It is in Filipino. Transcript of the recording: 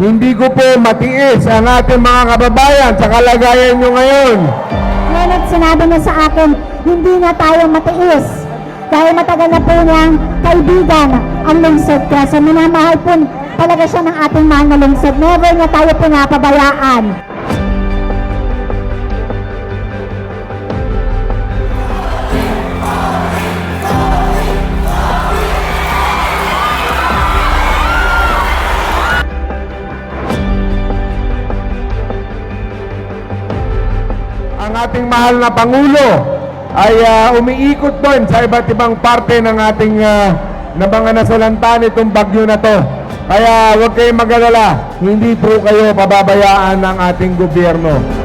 Hindi ko po matiis ang ating mga kababayan sa kalagayan nyo ngayon. Ngunit sinabi niya sa akin, hindi na tayo matiis. Dahil matagal na po niyang kaibigan ang lungsod. So minamahal po talaga siya ng ating na lungsod. Never niya tayo pinapabayaan. Ang ating mahal na Pangulo ay ah, umiikot doon sa iba't ibang parte ng ating ah, na mga nasalanta nitong bagyo na to. Kaya huwag kayong mag-alala, hindi po kayo pababayaan ng ating gobyerno.